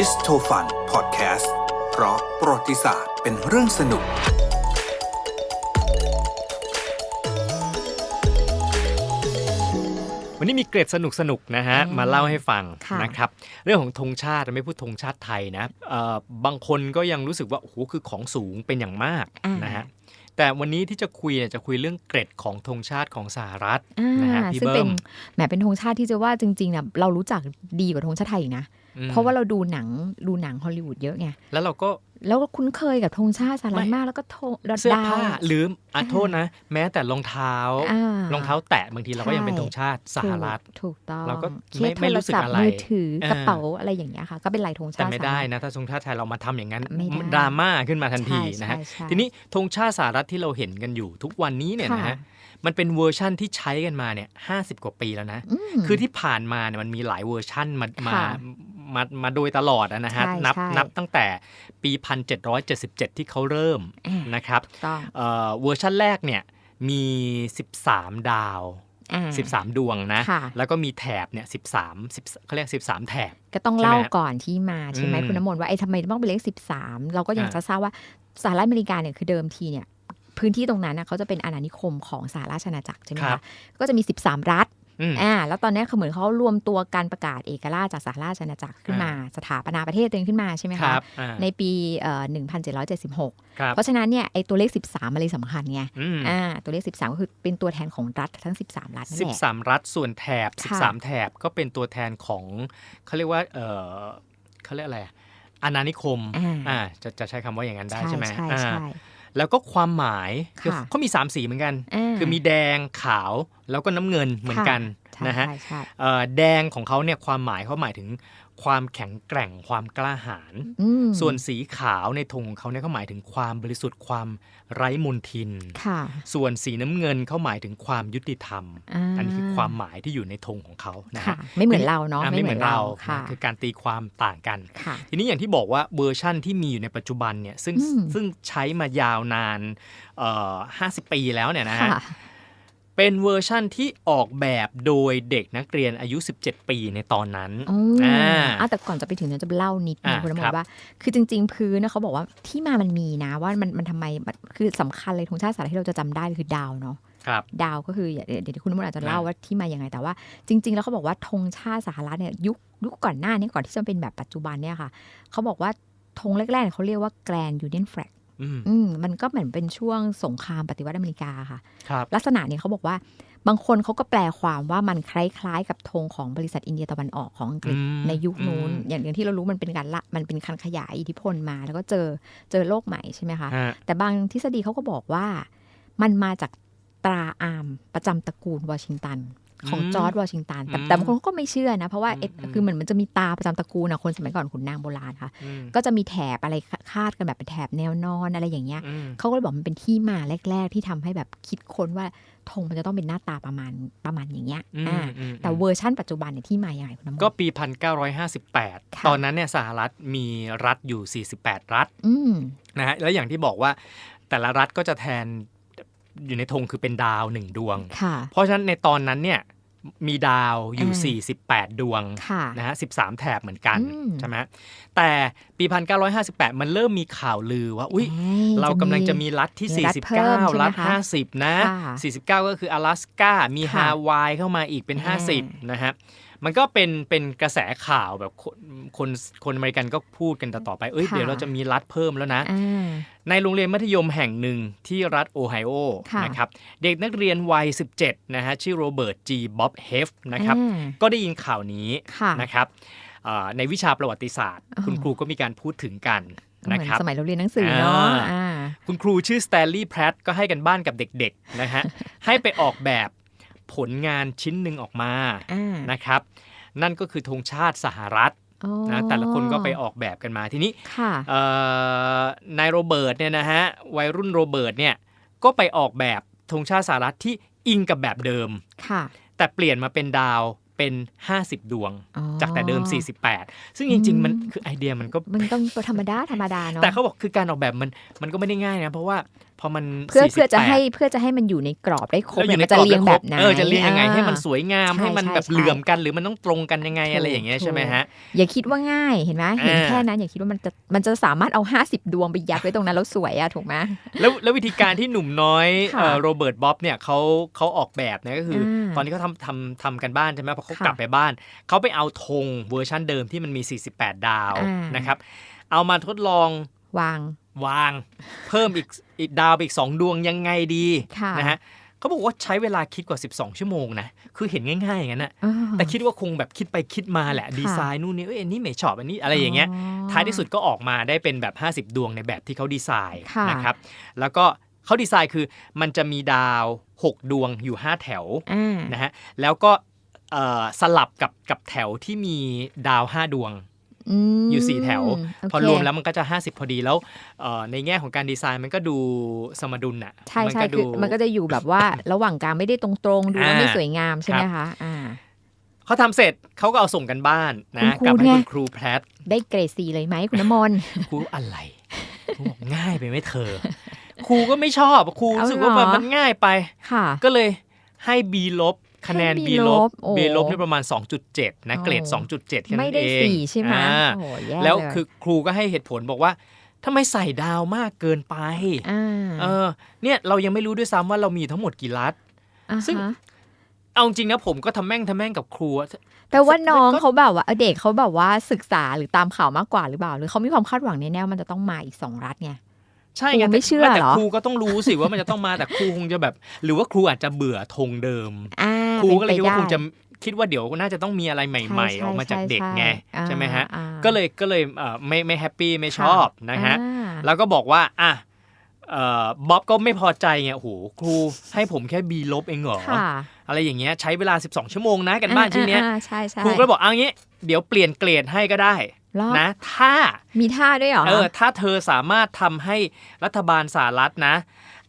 ดิสโทฟันพอดแคสต์เพราะประวัติศาสตร์เป็นเรื่องสนุก วันนี้มีเกร็ดสนุกสนุกๆนะฮะอืมมาเล่าให้ฟังค่ะ นะครับ เรื่องของธงชาติไม่พูดธงชาติไทยนะเอ่อบางคนก็ยังรู้สึกว่า โอ้โห คือของสูงเป็นอย่างมากอ่านนะฮะ แต่วันนี้ที่จะคุยเนี่ยจะคุยเรื่องเกร็ดของธงชาติของสหรัฐอ่านะฮะพี่ซึ่งเป็นเบิ้มแหมเป็นธงชาติที่จะว่าจริงๆนะเรารู้จักดีกว่าธงชาติไทยอีกนะอืม เพราะว่าเราดูหนังดูหนังฮอลลีวูดเยอะไงแล้วเราก็แล้วก็คุ้นเคยกับธงชาติสหรัฐไม่มากแล้วก็ธงดาวเสื้อดาวผ้าหรืออะโทษนะ แม้แต่รองเท้าอ่ารองเท้าแตะบางทีเราก็ยังเป็นธงชาติสหรัฐถูกถูกต้องเราก็เคไม่สไม่โทรู้รสึกศัพท์อะไรมือถือเออกระเป๋าอะไรอย่างเงี้ยค่ะก็เป็นลายธงชาแต่ติไม่สหได้รัฐนะถ้าธงชาติไทยเรามาทำอย่างนั้นไม่ได้ดราม่าขึ้นมาทันทีใช่นะฮะใช่ใช่ทีนี้ธงชาติสหรัฐที่เราเห็นกันอยู่ทุกวันนี้เนี่ยนะค่ะฮะมันเป็นเวอร์ชั่นที่ใช้กันมาเนี่ยห้าสิบกว่าปีแล้วนะอืมคือที่ผ่านมาเนี่ยมันมีหลายเวอร์ชั่นมามาค่ะ มามาโดยตลอดอะนะฮะใช่นับใช่นับตั้งแต่ปี 1777 ที่เขาเริ่มอ่านนะครับถูกต้องเอ่อเวอร์ชั่นแรกเนี่ยมี 13 ดาวอ่า13 ดวงนะค่ะแล้วก็มีแถบเนี่ย13 10เขาเรียก 13 แถบ ก็ต้องใช่ไหมเล่าก่อนที่มาใช่ไหมอืมคุณน้ำมนต์ว่าไอ้ทำไมต้องเป็นเลขสิบสามเราก็ยังอ่าจะทราบว่าสหรัฐอเมริกาเนี่ยคือเดิมทีเนี่ยพื้นที่ตรงนั้นนะเขาจะเป็นอาณานิคมของสหราชอาณาจักรใช่ไหมครัคะบก็จะมี 13 รัฐ อืมอ่าแล้วตอนนี้เขาเหมือนเขารวมตัวการประกาศเอกราชจากสหราชอาณาจักรขึ้นมา สถาปนาประเทศตัวเองขึ้นมาใช่ไหมคคะรับอ่าในปีเอ่อ1776ครับเพราะฉะนั้นเนี่ยไอ้ตัวเลข 13มันเลยสำคัญไงอืมอ่าตัวเลข 13 ก็คือเป็นตัวแทนของรัฐทั้ง 13 รัฐนั่นแหละ13 รัฐส่วนแถบค่ะ13 แถบก็เป็นตัวแทนของเขาเรียกว่าเออเขาเรียกอะไรอะอาณานิคมอ่าอ่าจะจะใช้คำว่าอย่างนั้นได้ใช่ไหมใช่อ่าใช่ แล้วก็ความหมายคือค่ะเขามี 3 สีเหมือนกันอ่าคือมีแดงขาวแล้วก็น้ำเงินเหมือนกันใช่นะฮะใช่ใช่เอ่อแดงของเขาเนี่ยความหมายเขาหมายถึง ความแข็งแกร่งความกล้าหาญอืมส่วนสีขาวในธงของเขาเนี่ยเขาหมายถึงความบริสุทธิ์ความไร้มนทินค่ะส่วนสีน้ำเงินเขาหมายถึงความยุติธรรมาอันนี้คือความหมายที่อยู่ในธงของเขานะค่ะฮะไม่เหมือนเราเนาะอ่ไม่เหมือนเราค่ะนะคือการตีความต่างกันค่ะทีนี้อย่างที่บอกว่าเวอร์ชั่นที่มีอยู่ในปัจจุบันเนี่ยซึ่งอืมซึ่งใช้มายาวนานเอ่อ50ปีแล้วเนี่ยนะฮะค่ะ เป็นเวอร์ชั่นที่ออกแบบโดยเด็กนักเรียนอายุ 17 ปีในตอนนั้นอืมอ่าอะแต่ก่อนจะไปถึงนั้นจะเล่านิดนึงอ่าคุณน้ำมครันบต์ว่า คือจริง ๆ พื้นนะเขาบอกว่าที่มามันมีนะว่ามันมันทำไมมันคือสำคัญเลยธงชาติสหรัฐที่เราจะจำได้คือดาวเนาะครับดาวก็คือเดี๋ยวเดี๋ยวคุณน้ำมนต์อาจจะเล่าอ่าว่าที่มายังไงแต่ว่า จริง ๆ แล้วเขาบอกว่าธงชาติสหรัฐเนี่ยยุคยุคก่อนหน้านี้ก่อนที่จะเป็นแบบปัจจุบันเนี่ยค่ะเขาบอกว่าธงแรกๆเนี่ยเขาเรียกว่า Grand Union Flag อืม อืมมันก็เหมือนเป็นช่วงสงครามปฏิวัติอเมริกาค่ะครับลักษณะเนี่ยเขาบอกว่าบางคนเขาก็แปลความว่ามันคล้ายๆ กับธงของบริษัทอินเดียตะวันออกของอังกฤษอืมในยุคนู้นอืมอย่างอย่างที่เรารู้มันเป็นการละมันเป็นการขยายอิทธิพลมา แล้วก็เจอเจอโลกใหม่ใช่ไหมคะฮะแต่บางทฤษฎีเขาก็บอกว่า มันมาจากตราอามประจำตระกูลวอชิงตัน ของอืมจอร์จวอชิงตันแต่อืมแต่บางคนก็ไม่เชื่อนะ เพราะว่าเอ็ดอืมคือเหมือนมันจะมีตาประจำตระกูลนะคนสมัยก่อนขุนนางโบราณค่ะอืมก็จะมีแถบอะไรคาดกันแบบเป็นแถบแนวนอนอะไรอย่างเงี้ยอืมเขาก็เลยบอกมันเป็นที่มาแรก ๆ ที่ทำให้แบบคิดค้นว่าธงมันจะต้องเป็นหน้าตาประมาณประมาณอย่างเงี้ยอืมอ่าอืมแต่เวอร์ชั่นปัจจุบันเนี่ยที่มาอย่างไรคุณน้ำมนต์ก็ปีค่ะ1958 ตอนนั้นเนี่ยสหรัฐมีรัฐอยู่ 48 รัฐอืมนะฮะแล้วอย่างที่บอกว่าแต่ละรัฐก็จะแทน อยู่ในธงคือเป็นดาวหนึ่งดวงค่ะเพราะฉะนั้นในตอนนั้นเนี่ยมีดาวอยู่อ่า48 ดวงค่ะนะฮะ13 แถบเหมือนกันอืมใช่ไหมแต่ปี 1958 มันเริ่มมีข่าวลือว่า อุ๊ยอ้ยเรากำลังจะมีรัฐที่มีรัฐเพิ่มใช่ไหม49 รัฐคะ50นะค่ะ49 ก็คือ阿拉สกามีค่ะฮาวายเข้ามาอีกเป็นอ่า50 นะฮะ มันก็เป็นเป็นกระแสข่าวแบบคนคนคนอเมริกันก็พูดกันต่อๆไป เอ้ยค่ะเดี๋ยวเราจะมีรัฐเพิ่มแล้วนะอ่าในโรงเรียนมัธยมแห่งหนึ่งที่รัฐโอไฮโอค่ะนะครับเด็กนักเรียนวัย 17 นะฮะ ชื่อโรเบิร์ตจีบ๊อบเฮฟนะครับอ่าก็ได้ยินข่าวนี้ค่ะนะครับเอ่อในวิชาประวัติศาสตร์อ๋อคุณครูก็มีการพูดถึงกันเหมืนะอนครับสมัยเราเรียนหนังสือเนาะอ่าอ่าคุณครูชื่อสแตนลีย์แพรตก็ให้กันบ้านกับเด็กๆนะฮะให้ไปออกแบบ ผลงานชิ้นหนึ่งออกมาอ่านะครับ นั่นก็คือธงชาติสหรัฐอ๋อนะแต่ละคนก็ไปออกแบบกันมาทีนี้ค่ะเอ่อนายโรเบิร์ตเนี่ยนะฮะวัยรุ่นโรเบิร์ตเนี่ยก็ไปออกแบบธงชาติสหรัฐที่อิงกับแบบเดิมค่ะ แต่เปลี่ยนมาเป็นดาวเป็น 50 ดวงอ๋อจากแต่เดิม 48 ซึ่งจริง ๆ มันอืมคือไอเดียมันก็มันต้องธรรมดาธรรมดาเนาะแต่เขาบอกคือการออกแบบมันมันก็ไม่ได้ง่ายนะ เพราะว่า พอมันเพื่อเพื่อจะ48ให้เพื่อจะให้มันอยู่ในกรอบได้ครบแล้วอยู่ในมันจะเรียงกแบรอบไหนเออจะเรียงยังไงให้มันสอ่าวยงามใช่ให้มันใช่แบบใช่เหลื่อมกันหรือมันต้องตรงกันยังไงถูกอะไรอย่างเงี้ยใช่ไหมฮะอย่าคิดว่าง่ายเห็นไหมเห็นอ่าแค่นั้นอย่าคิดว่ามันจะมันจะสามารถเอา 50 ดวงไปยัดไว้ตรงนั้นแล้วสวยอะถูกไหมแล้วแล้ววิธีการที่หนุ่มน้อยค่ะเอ่อโรเบิร์ตบ๊อบเนี่ยเขาเขาออกแบบเนี่ยก็คืออมตอนนี้เขาทำทำทำกันบ้านใช่ไหมพอเขาค่ะกลับไปบ้านเขาไปเอาธงเวอร์ชันเดิมที่มันมี 48 ดาวอ่านนะครับเอามาทดลอง วาง วาง เพิ่มอีกอีกดาวไปอีก 2 ดวงยังไงดีค่ะนะฮะเขาบอกว่าใช้เวลาคิดกว่า 12 ชั่วโมงนะ คือเห็นง่ายๆอย่างนั้นนะเออแต่คิดว่าคงแบบคิดไปคิดมาแหละค่ะดีไซน์นู่นนี่เอ้ยอันนี้ไม่ชอบอันนี้อะไรอย่างเงี้ย ท้ายที่สุดก็ออกมาได้เป็นแบบ 50 ดวงในแบบที่เขาดีไซน์ค่ะนะครับ แล้วก็เขาดีไซน์คือมันจะมีดาว 6 ดวงอยู่ 5 แถวอ่านะฮะ แล้วก็เอ่อสลับกับกับแถวที่มีดาว 5 ดวงม อยู่4แถวโเคพอรวมแล้วมันก็จะ 50 พอดีแล้วเอ่อในแง่ของการดีไซน์มันก็ดูสมดุลอะใช่มัใช่ก็คือมันก็จะอยู่แบบว่าระหว่างกลางไม่ได้ตรงๆ ดูแล้วอ่าไม่สวยงามใช่ไหมครับคะอ่าเขาทำเสร็จเขาก็เอาส่งกันบ้านนะคุณครูกลับให้ไงคุณครูแพทได้เกรดสีเลยไหมคุณน้ำมนต์ครูอะไรครูบอกง่ายไปไหมเธอ ครูก็ไม่ชอบครูเอารู้สึกว่าเหรอมันง่ายไปค่ะก็เลยให้ B ลบ คะแนนให้ B B ลบลบโอ้ B ลบนี่ประมาณ 2.7 นะโอ้เกรด 2.7แค่นั้ไม่นได้เองสี่ใช่ไหมอ่าโอ้แย่แล้วเยคือครูก็ให้เหตุผลบอกว่าทำไมใส่ดาวมากเกินไปอ่าเออ เนี่ยเรายังไม่รู้ด้วยซ้ำว่าเรามีทั้งหมดกี่ลัดอ่าซึ่งฮะเอาจริงนะผมก็ทำแม่งทำแม่งกับครูอะแต่ว่าน้องก็เขาแบบว่าเออเด็กเขาแบบว่าศึกษาหรือตามข่าวมากกว่าหรือเปล่า หรือเขามีความคาดหวังแน่ๆว่ามันจะต้องมาอีกสองรัฐไง ใช่ไงครูไม่เชื่อแต่เหรอครูก็ต้องรู้สิว่ามันจะต้องมาแต่ครูคงจะแบบ หรือว่าครูอาจจะเบื่อธงเดิมอ่าครูก็เลยคิดว่าป็คนงจะคิดว่าเดี๋ยวน่าจะต้องมีอะไรใหม่ๆ ออกมาจากเด็กไงใช่ไหมฮะอ่าก็เลยก็เลยเอ่อไม่ไม่แฮปปี้ไม่ชอบนะฮะอ่าแล้วก็บอกว่าอะเอ่อบ๊อบก็ไม่พอใจไงโอ้โหครูให้ผมแค่ B ลบเองเหรอค่ะอะไรอย่างเงี้ยใช้เวลา 12 ชั่วโมงนะกันบ้านชิ้นเนี้ยอ่าอ่าใช่ใช่ครูก็เลยบอกเอางี้ เดี๋ยวเปลี่ยนเกรดให้ก็ได้เหรอ นะ ถ้ามีท่าด้วยเหรอเออถ้าเธอสามารถทำให้รัฐบาลสหรัฐนะ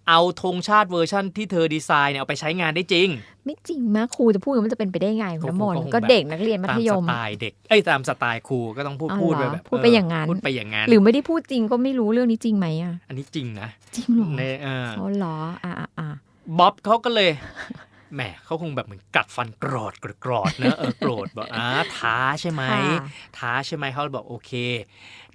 เอาธงชาติเวอร์ชั่นที่เธอดีไซน์เนี่ยเอาไปใช้งานได้จริง ไม่จริงมะครูจะพูดอย่างนั้นมันจะเป็นไปได้ไงคุณน้ำมนต์คงคงก็แบบเด็กนักเรียนมัตาธมยสมไตล์เด็กเอ้ยตามสไตล์ครูก็ต้องพูดอ๋อพูดไปเหรอแบบพูดไปอย่างนั้นพูดไปอย่างนั้นหรือไม่ได้พูดจริงก็ไม่รู้เรื่องนี้จริงไหมอะอันนี้จริงนะจริงเหรอในเอออ๋อเหรออ่าอ่าอ่าบ๊อบเขาก็เลย แหมเขาคงแบบเหมือนกัดฟันกรอดกรอดกรอดเนอะเออโกรธบอกอ่าท้าใช่ไหมค่ะท้าใช่ไหมเขาเลยบอกโอเค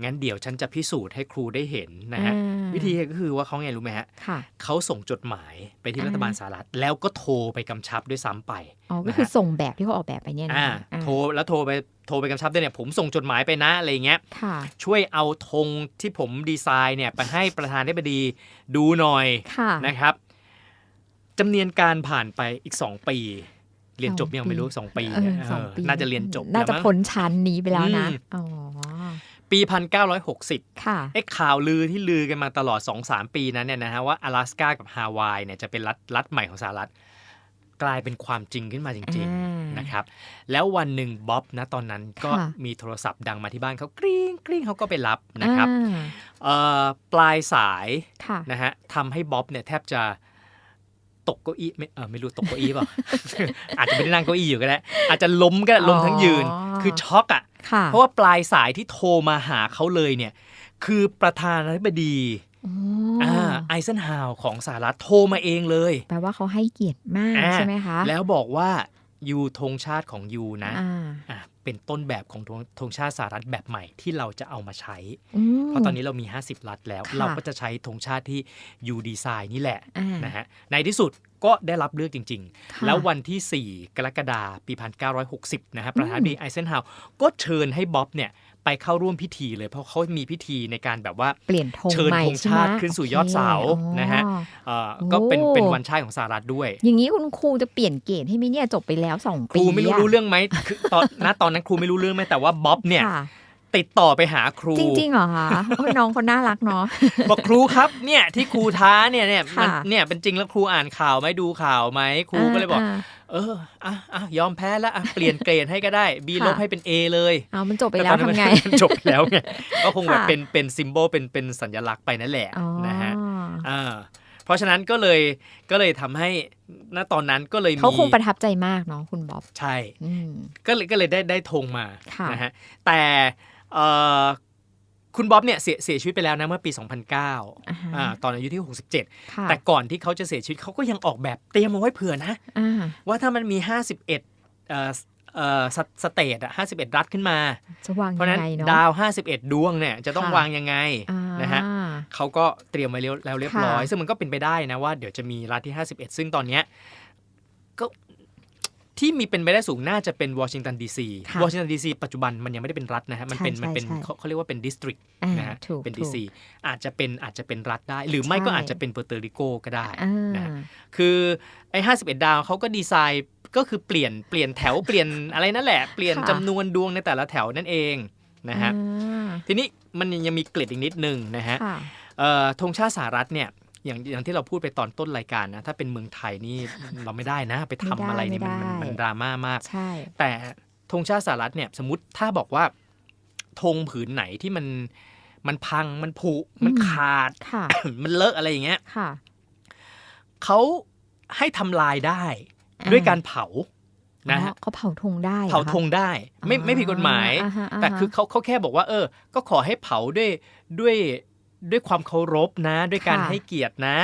งั้นเดี๋ยวฉันจะพิสูจน์ให้ครูได้เห็นนะฮะอ่าวิธีก็คือว่าเขาไงรู้ไหมฮะค่ะเขาส่งจดหมายไปที่อ่ารัฐบาลสหรัฐ แล้วก็โทรไปกำชับด้วยซ้ำไปอ๋อก็คือส่งแบบที่เขาออกแบบไปเนี่ยนะอ่าคะอ่าโทรแล้วโทรไปโทรไปกำชับด้วยเนี่ยผมส่งจดหมายไปนะอะไรเงี้ยค่ะช่วยเอาธงที่ผมดีไซน์เนี่ยไปให้ประธานธิบดีดูหน่อยค่ะนะครับ จำเนียนการผ่านไปอีกสองปี เรียนจบยังไม่รู้ 2 ปีเนี่ยน่าจะเรียนจบ น่าจะพ้นชั้นนี้ไปแล้วนะปีพันเอ๋อปี 1960ค่ะไอ้ข่าวลือที่ลือกันมาตลอดสองสามปีนั้นเนี่ยนะฮะว่า阿拉สกากับฮาวายเนี่ยจะเป็นรัฐรัฐใหม่ของสหรัฐกลายเป็นความจริงขึ้นมาจริง ๆนะครับ แล้ววันหนึ่งบ๊อบนะตอนนั้นก็มีโทรศัพท์ดังมาที่บ้านเขากริ้งกริ้งเขาก็ไปรับนะครับปลายสายนะฮะทำให้บ๊อบเนี่ยแทบจะ ตกเก้าอี้ไม่เออไม่รู้ตกเก้าอี้เปล่า อาจจะไม่ได้นั่งเก้าอี้อยู่ก็ได้อาจจะล้มก็ได้ล้มทั้งยืนอ๋อคือช็อกอะค่ะ เพราะว่าปลายสายที่โทรมาหาเขาเลยเนี่ย คือประธานาธิบดีอ๋ออ่าไอเซนฮาวของสหรัฐโทรมาเองเลย แปลว่าเขาให้เกียรติมากอ่าใช่ไหมคะ แล้วบอกว่ายูธงชาติของยูนะอ่าอะ เป็นต้นแบบของธงธงชาติสหรัฐแบบใหม่ที่เราจะเอามาใช้อืมเพราะตอนนี้เรามี 50 รัฐแล้วค่ะเราก็จะใช้ธงชาติที่ยูดีไซน์นี่แหละอ่านะฮะในที่สุดก็ได้รับเลือกจริงค่ะๆแล้ววันที่ 4 กรกฎาคมปี 1960 นะฮะประธานาธิบดีไอเซนฮาวก็เชิญให้บ๊อบเนี่ย ไปเข้าร่วมพิธีเลยเพราะเขามีพิธีในการแบบว่าเปลี่ยนธงเชิญใหม่ธงใช่ไหมชาติขึ้นสู่ยอดเสาโอเคนะฮะอ๋อเอ่อก็เป็นโอ้เป็นวันชาติของสหรัฐด้วย อย่างนี้คุณครูจะเปลี่ยนเกณฑ์ให้ไหมเนี่ยจบไปแล้วสองคปีรูไม่รู้ะรู้เรื่องไหมคือตอนณตอนนั้นครูไม่รู้เรื่องไหมแต่ว่าบ๊อบเนี่ยค่ะ ติดต่อไปหาครู จริงๆเหรอคะโอ้ยน้องเขาน่ารักเนาะบอกครูครับเนี่ยที่ครูท้าเนี่ยเนี่ยมันค่ะเนี่ยเป็นจริงแล้วครูอ่านข่าวไหมดูข่าวไหมครูก็เลยบอกาเอออะอะยอมแพ้แล้วอะเปลี่ยนเกรดให้ก็ได้ B ค่ะลบให้เป็น A เลยเอามันจบไปแล้วต่ตอนนั้นทำไงมันจบไปแล้วไงก็คงแบบค่ะเป็นเป็นซิมโบลเป็นเป็นสัญลักษณ์ไปนั่นแหละอ๋อนะฮะอ่าเพราะฉะนั้นก็เลยก็เลยทำให้ณตอนนั้นก็เลยมีเขาคงประทับใจมากเนาะคุณบ๊อบ ใช่อืมก็เลยก็เลยได้ได้ธงมาค่ะนะฮะแต่เอ่อ คุณบ๊อบเนี่ยเสียเสียชีวิตไปแล้วนะเมื่อปี 2009อ่าฮะอ่าตอนอายุที่ 67ค่ะแต่ก่อนที่เขาจะเสียชีวิตเขาก็ยังออกแบบเตรียมเอาไว้เผื่อนะอ่าว่าถ้ามันมี 51เอ่อเอ่อสสเตทอะ51รัฐขึ้นมาจะวางเพราะยัฉะงนั้นไงเนาะดาว51ดวงเนี่ยจะต้องค่ะวางยังไงอ่านะฮะเขาก็เตรียมไว้แล้วแล้วเรียบร้อยค่ะซึ่งมันก็เป็นไปได้นะว่าเดี๋ยวจะมีรัฐที่51ซึ่งตอนเนี้ยก็ ที่มีเป็นไปได้สูงน่าจะเป็นวอชิงตันดีซีค่ะวอชิงตันดีซีปัจจุบันมันยังไม่ได้เป็นรัฐนะฮะมันเป็นใช่มันเป็นใช่เขาเขาเรียกว่าเป็นดิสตริกอ่านะฮะถูกเป็นถูดีกซีอาจจะเป็นอาจจะเป็นรัฐได้ หรือไม่ก็ใช่อาจจะเป็นเปอร์เตริโกก็ได้อ่านะฮะคือไอ้51ดาวเขาก็ดีไซน์ก็คือเปลี่ยนเปลี่ยนแถวเปลี่ยนอะไรนั่นแหละ เปลี่ยนค่ะจำนวนดวงในแต่ละแถวนั่นเองนะฮะอ่าทีนี้มันยังมีเกล็ดอีกนิดนึงนะฮะค่ะเอ่อธงชาติสหรัฐเนี่ย อย่างอย่างที่เราพูดไปตอนต้นรายการนะ ถ้าเป็นเมืองไทยนี่เราไม่ได้นะ ไปทำอะไรนี่มันมันมันดราม่ามากใช่แต่ธงชาติสหรัฐเนี่ยสมมติถ้าบอกว่าธงผืนไหนที่มันมันพังมันผุมันขาดค่ะมันเลอะอะไรอย่างเงี้ยค่ะเขาให้ทำลายได้อ่าด้วยการเผานะฮะอ๋อเขาเผาธงได้หรอเผาธงคะได้ ไม่ไม่ผิดกฎหมายอ่ฮะแต่าฮะคือเขาเขาแค่บอกว่า เออ ก็ขอให้เผาด้วยด้วย ด้วยความเคารพนะ ด้วยการค่ะให้เกียรตินะ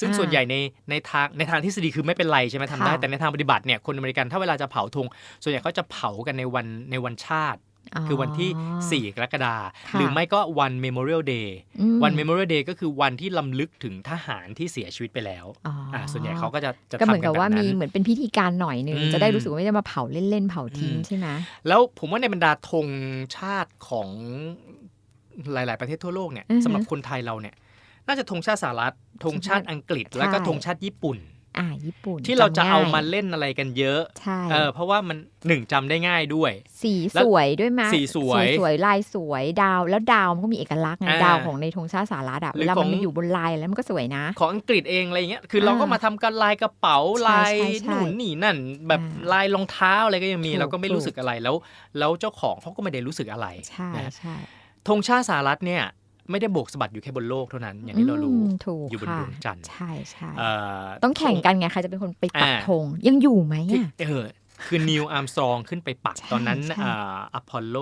ซึ่งอ่าส่วนใหญ่ในในทางในทางทฤษฎีคือไม่เป็นไรใช่ไหมทำได้ค่ะแต่ในทางปฏิบัติเนี่ยคนอเมริกันถ้าเวลาจะเผาธงส่วนใหญ่เขาจะเผากันในวันในวันชาติคือวันที่ 4 กรกฎาคมค่ะหรือไม่ก็วัน Memorial Day อืมวัน Memorial Day ก็คือวันที่ลำลึกถึงทหารที่เสียชีวิตไปแล้วอ๋อออ่าส่วนใหญ่เขาก็จะจะก็เหมือนทำกักันบแบบว่ามีนั้นเหมือนเป็นพิธีการหน่อยหนึ่งอืมจะได้รู้สึกว่าไม่ได้มาเผาเล่นๆเผาทิ้งอืมใช่ไหมแล้วผมว่าในบรรดาธงชาติของ หลาย ๆ ประเทศทั่วโลกเนี่ยอือฮึสำหรับคนไทยเราเนี่ย น่าจะธงชาติสหรัฐธงชาติอังกฤษใช่แล้วก็ธงชาติญี่ปุ่นอ่าญี่ปุ่นที่เราจะเอาจำง่ยมาเล่นอะไรกันเยอะใช่เออเพราะว่ามันหนึ่งจำได้ง่ายด้วย สีแล้วสวยด้วยมั้ยสีสวยสวยลายสวยดาวแล้วดาวมันก็มีเอกลักษณ์ไงอ่าดาวของในธงชาติสหรัฐอะหรืเวอลาขมัองนอยู่บนลายแล้วมันก็สวยนะ ของอังกฤษเองอะไรเงี้ยคืออ่าเราก็มาทำกันลายกระเป๋าใช่ลายใช่ใช่หนุนนี่นั่น แบบอ่าลายรองเท้าอะไรก็ยังมีถูกเราก็ไม่ถูกรู้สึกอะไรแล้ว แล้วเจ้าของเขาก็ไม่ได้รู้สึกอะไรใช่นะใช่ ธงชาติสหรัฐเนี่ยไม่ได้โบกสะบัดอยู่แค่บนโลกเท่านั้น อย่างที่เรารู้มถูกอยู่บนค่ะดวงจันทร์ใช่ใช่เอ่อต้องแข่งกันไงใครจะเป็นคนไปปักอ่าธงยังอยู่ไหมที่อะเออคือนิวอาร์มสตรองขึ้นไปปักใช่ตอนนั้นใช่อ่าอพอลโล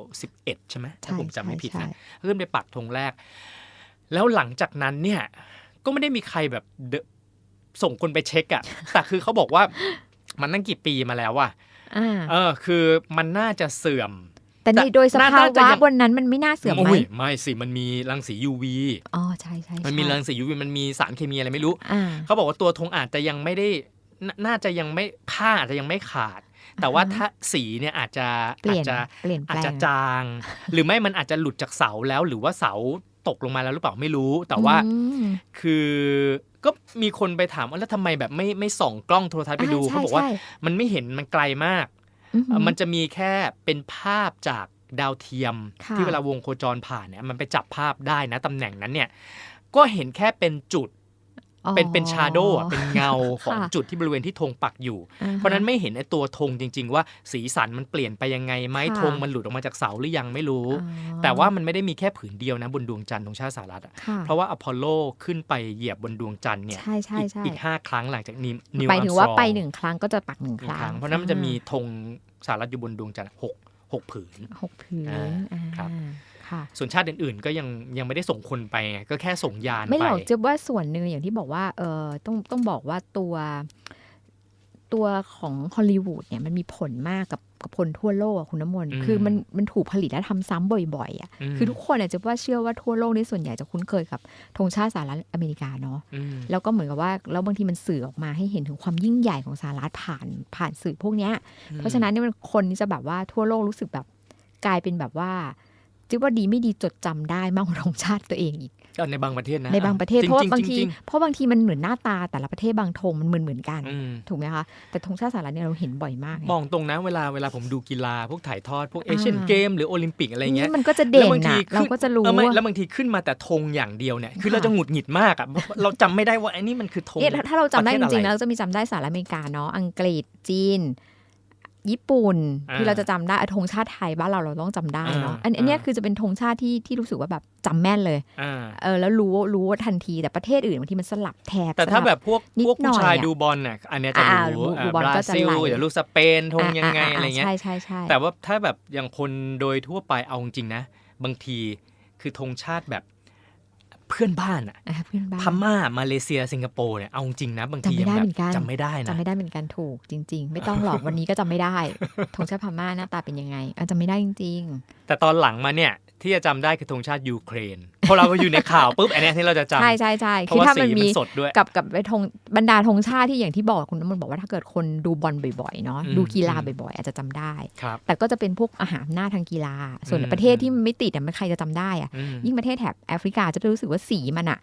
11 ใช่ไหมถ้าผมจำไม่ผิดใช่นะขึ้นไปปักธงแรก แล้วหลังจากนั้นเนี่ยก็ไม่ได้มีใครแบบเดอะส่งคนไปเช็คอะแต่คือเขาบอกว่ามันนั่งกี่ปีมาแล้วอะอ่าเออ คือมันน่าจะเสื่อม แต่ในแต่โดยสน่าภาน่าจะวะยังบนนั้นมันไม่น่าเสื่อมไหมโอ้ยไม่สิมันมีรังสี UV อ๋อใช่ใช่ใช่มันมีรังสี UV มันมีสารเคมีอะไรไม่รู้อ่าเขาบอกว่าตัวธงอาจจะยังไม่ได้นน่าจะยังไม่ผ้าอาจจะยังไม่ขาด แต่ว่าอ่าฮะถ้าสีเนี่ยอาจจะเปลี่อายนจจะเปลี่ยนแปอาจลจะงจาง หรือไม่มันอาจจะหลุดจากเสาแล้วหรือว่าเสาตกลงมาแล้วหรือเปล่าไม่รู้ แต่ว่าอืมคือก็มีคนไปถามว่าแล้วทำไมแบบไม่ไม่ส่องกล้องโทรทัศน์ไปดูอ่าใช่เขาบอกว่าใช่มันไม่เห็นมันไกลมากอือหือ มันจะมีแค่เป็นภาพจากดาวเทียมค่ะที่เวลาวงโคจรผ่านเนี่ยมันไปจับภาพได้นะตำแหน่งนั้นเนี่ยก็เห็นแค่เป็นจุดอ๋อ เป็นเป็นชาโดว์อะเป็นเงาของค่ะจุดที่บริเวณที่ธงปักอยู่อ่าฮเพราะฉะนั้นไม่เห็นไอ้ตัวธงจริง ๆ ว่าสีสันมันเปลี่ยนไปยังไงไหมค่ะธงมันหลุดออกมาจากเสาหรือยังไม่รู้อ๋อแต่ว่ามันไม่ได้มีแค่ผืนเดียวนะบนดวงจันทร์ของชาติสหรัฐอะค่ะเพราะว่าอพอลโลขึ้นไปเหยียบบนดวงจันทร์เนี่ยใช่ใช่อีกใช่อีกห้าครั้งหลังจากนิวนิวไปถึงว่าอัมสตรอไปหนึ่งครั้งก็จะปักหนึ่งหคนึ่งรั้งครั้ง เพราะฉะนั้นมันจะมีธงสหรัฐอยู่บนดวงจันทร์หกหกผืนหกผืนอ่าอ่าครับค่ะ ส่วนชาติอื่นๆ ก็ยังยังไม่ได้ส่งคนไปไงก็แค่ส่งยานไม่ไปหรอกจะว่าส่วนหนึ่งอย่างที่บอกว่าเออต้องต้องบอกว่าตัวตัวของฮอลลีวูดเนี่ยมันมีผลมากกับกับคนทั่วโลกอะคุณน้ำมนต์อืมคือมันมันถูกผลิตและทำซ้ำบ่อยๆอะมคือทุกคนเนี่ยจะว่าเชื่อว่าทั่วโลกนี่ส่วนใหญ่จะคุ้นเคยกับธงชาติสหรัฐอเมริกาเนาะอืมแล้วก็เหมือนกับว่าแล้วบางทีมันสื่อออกมาให้เห็นถึงความยิ่งใหญ่ของสหรัฐผ่านผ่านสื่อพวกเนี้ยเพราะฉะนั้นเนี่ยมันคนนี่จะแบบว่าทั่วโลกรู้สึกแบบกลายเป็นแบบว่า จิว่าดีไม่ดีจดจำได้มากกว่าธงชาติตัวเองอีกก็ในบางประเทศนะในบางประเทศจเพราะว่าบางๆทีจริงเพราะบางทีมันเหมือนหน้าตาแต่ละประเทศบางธงมันเหมือนเหมือนกันๆอืมถูกไหมคะแต่ธงชาติสหรัฐเนี่ยเราเห็นบ่อยมากไงมองตรงนะเวลาเวลาผมดูกีฬาพวกถ่ายทอดพวกเออ่าเชียนเกมหรือโอลิมปิกอะไรเงี้ยนี่มันก็จะเด่นแล้วบางทีนะเราขึ้นก็จะรู้เออไม่ว่าแล้วบางทีขึ้นมาแต่ธงอย่างเดียวเนี่ยคือค่ะเราจะหงุดหงิดมากอะเราจำไม่ได้ว่าไอ้นี่มันคือธงเนี่ยถ้าเราจำได้ปจระเทศริงๆอะไรแล้วจะมีจำได้สหรัฐอเมริกาเนาะอังกฤษจีน ญี่ปุ่นอ่าที่เราจะจำได้อะธงชาติไทยบ้านเราเราต้องจำได้เนาะอ่าอันอันเนี้ยอ่าคือจะเป็นธงชาติที่ที่รู้สึกว่าแบบจำแม่นเลยอ่าเออแล้วรู้รู้ว่าทันทีแต่ประเทศอื่นบางทีมันสลับแถบแต่ถ้าสลัแบบพวกนิดพวกหน่ผู้อยชายอะดูบอลเนี่ยอันเนี้ยจะอ่ารู้ดูอ่าบอลบราก็จะซิลไหลอย่าลูกสเปนธงยังไงาาอะไรเงี้ยใช่ใช่ใช่แต่ว่าถ้าแบบอย่างคนโดยทั่วไปเอาจริงๆนะ บางทีคือธงชาติแบบ เพื่อนบ้านอะอะเพื่อนบ้านพม่ามาเลเซียสิงคโปร์เนี่ยเอาจริงนะบางทีจำไม่ได้ยังเหมือนกันจำไม่ได้นะจำไม่ได้เหมือนกันถูกจริง ๆ ไม่ต้องหรอกวันนี้ก็จำไม่ได้ธงชาติพม่าหน้าตาเป็นยังไงอะจำไม่ได้จริงแต่ตอนหลังมาเนี่ยที่จะจำได้คือธงชาติยูเครน พอเราไปอยู่ในข่าวปุ๊บอันเนี้ยที่เราจะๆจำใช่ใช่ใช่เพคือราะว่าถ้าสีมันมัมีนสดด้วยกับกับไอ้ธงบรรดาธงชาติที่อย่างที่บอกคุณน้ำมันต์บอกว่าถ้าเกิดคนดูบอลบ่อยๆเนาะอืมดูกีฬาอืมบ่อยๆ อาจจะจำได้ครับแต่ก็จะเป็นพวกอาหารหน้าจทางกีฬา ส่วนอืมประเทศที่มันไม่ติดอะมันใครจะจำได้อะอืมยิ่งประเทศแถบแอฟริกาจะรู้สึกว่าสีมันอะ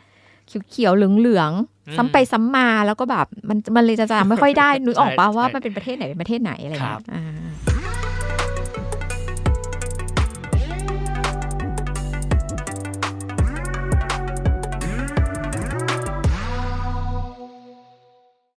เขียวๆเหลืองอืมๆซ้ำไปซ้ำมาแล้วก็แบบมันมันเลยจะจำไม่ค่อยได้นึกออกปะใช่ว่าใช่มันเป็นประเทศไหนเป็นประเทศไหนอะไรครัเงี้บยอ่า